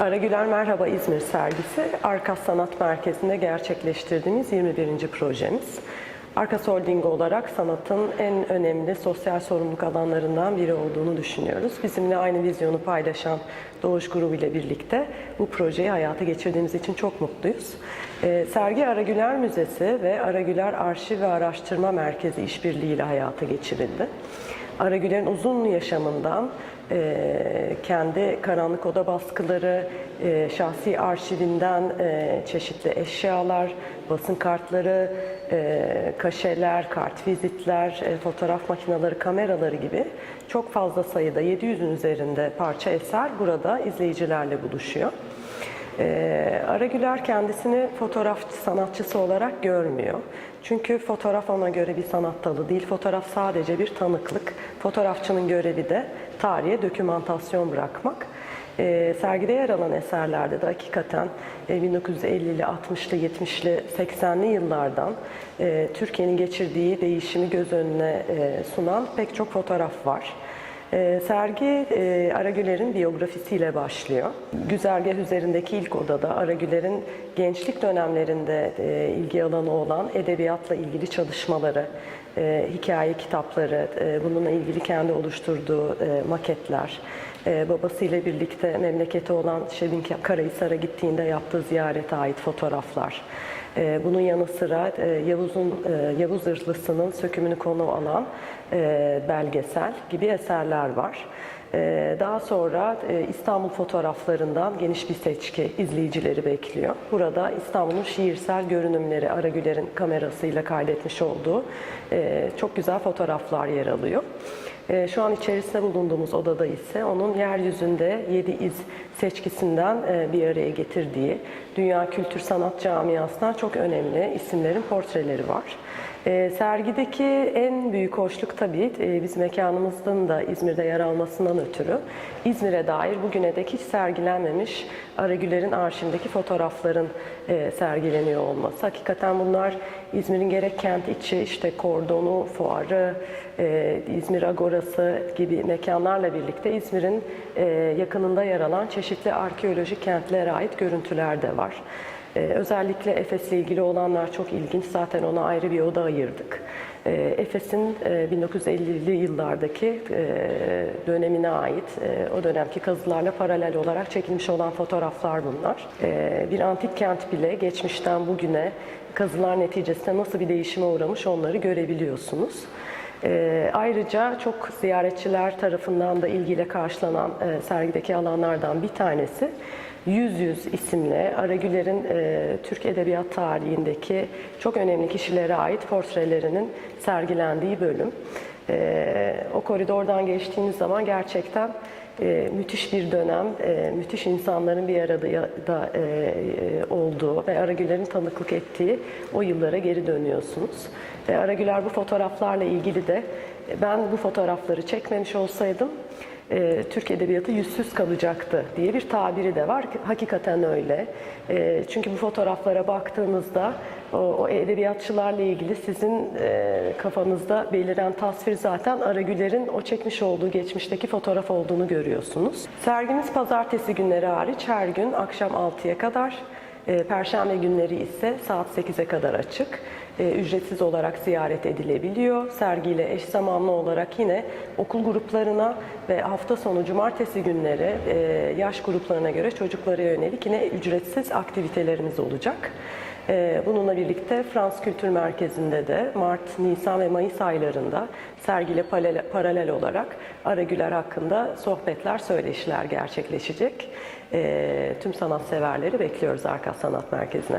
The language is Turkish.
Ara Güler Merhaba İzmir sergisi Arkas Sanat Merkezi'nde gerçekleştirdiğimiz 21. projemiz. Arkas Holding olarak sanatın en önemli sosyal sorumluluk alanlarından biri olduğunu düşünüyoruz. Bizimle aynı vizyonu paylaşan Doğuş Grubu ile birlikte bu projeyi hayata geçirdiğimiz için çok mutluyuz. Ee, sergi Ara Güler Müzesi ve Ara Güler Arşiv ve Araştırma Merkezi işbirliğiyle hayata geçirildi. Ara Güler'in uzun yaşamından e, kendi karanlık oda baskıları, e, şahsi arşivinden e, çeşitli eşyalar, basın kartları, e, kaşeler, kartvizitler, e, fotoğraf makineleri, kameraları gibi çok fazla sayıda 700'ün üzerinde parça eser burada izleyicilerle buluşuyor. Ee, Ara Güler kendisini fotoğraf sanatçısı olarak görmüyor. Çünkü fotoğraf ona göre bir sanat dalı değil. Fotoğraf sadece bir tanıklık. Fotoğrafçının görevi de tarihe dokümantasyon bırakmak. Ee, sergide yer alan eserlerde de hakikaten e, 1950'li, 60'lı, 70'li, 80'li yıllardan e, Türkiye'nin geçirdiği değişimi göz önüne e, sunan pek çok fotoğraf var. Ee, sergi e, Aragüler'in biyografisiyle başlıyor. Güzergah üzerindeki ilk odada Aragüler'in gençlik dönemlerinde e, ilgi alanı olan edebiyatla ilgili çalışmaları, e, hikaye kitapları, e, bununla ilgili kendi oluşturduğu e, maketler, e, babasıyla birlikte memleketi olan Şebin Karahisar'a gittiğinde yaptığı ziyarete ait fotoğraflar, e, bunun yanı sıra e, Yavuz'un e, Yavuz Irhlısı'nın sökümünü konu alan e, belgesel gibi eserler var. E, Daha sonra e, İstanbul fotoğraflarından geniş bir seçki izleyicileri bekliyor. Burada İstanbul'un şiirsel görünümleri Aragüler'in kamerasıyla kaydetmiş olduğu e, çok güzel fotoğraflar yer alıyor. E, Şu an içerisinde bulunduğumuz odada ise onun yeryüzünde 7 iz seçkisinden bir araya getirdiği dünya kültür sanat camiasından çok önemli isimlerin portreleri var. E, sergideki en büyük hoşluk tabii e, biz mekanımızın da İzmir'de yer almasından ötürü İzmir'e dair bugüne dek hiç sergilenmemiş Aragüler'in arşivindeki fotoğrafların e, sergileniyor olması. Hakikaten bunlar İzmir'in gerek kent içi işte kordonu, fuarı, e, İzmir Agorası gibi mekanlarla birlikte İzmir'in yakınında yer alan çeşitli arkeolojik kentlere ait görüntüler de var. Ee, özellikle Efes'le ilgili olanlar çok ilginç. Zaten ona ayrı bir oda ayırdık. Ee, Efes'in e, 1950'li yıllardaki e, dönemine ait e, o dönemki kazılarla paralel olarak çekilmiş olan fotoğraflar bunlar. Ee, bir antik kent bile geçmişten bugüne kazılar neticesinde nasıl bir değişime uğramış onları görebiliyorsunuz. Ee, ayrıca çok ziyaretçiler tarafından da ilgiyle karşılanan e, sergideki alanlardan bir tanesi Yüz Yüz isimli Aragüler'in e, Türk Edebiyat tarihindeki çok önemli kişilere ait portrelerinin sergilendiği bölüm. E, o koridordan geçtiğiniz zaman gerçekten e, müthiş bir dönem, e, müthiş insanların bir arada da e, e, olduğu ve Aragüler'in tanıklık ettiği o yıllara geri dönüyorsunuz. Ve Aragüler bu fotoğraflarla ilgili de e, ben bu fotoğrafları çekmemiş olsaydım e, Türk Edebiyatı yüzsüz kalacaktı diye bir tabiri de var. Hakikaten öyle. E, çünkü bu fotoğraflara baktığınızda o, o edebiyatçılarla ilgili sizin e, kafanızda beliren tasvir zaten Aragüler'in o çekmiş olduğu geçmişteki fotoğraf olduğunu görüyorsunuz. Sergimiz pazartesi günleri hariç her gün akşam 6'ya kadar e, Perşembe günleri ise saat 8'e kadar açık. E, Ücretsiz olarak ziyaret edilebiliyor. Sergiyle eş zamanlı olarak yine okul gruplarına ve hafta sonu cumartesi günleri e, yaş gruplarına göre çocuklara yönelik yine ücretsiz aktivitelerimiz olacak. E, Bununla birlikte Frans Kültür Merkezi'nde de Mart, Nisan ve Mayıs aylarında sergiyle paralel, olarak Aragüler hakkında sohbetler, söyleşiler gerçekleşecek. Tüm sanatseverleri bekliyoruz Arka Sanat Merkezi'ne.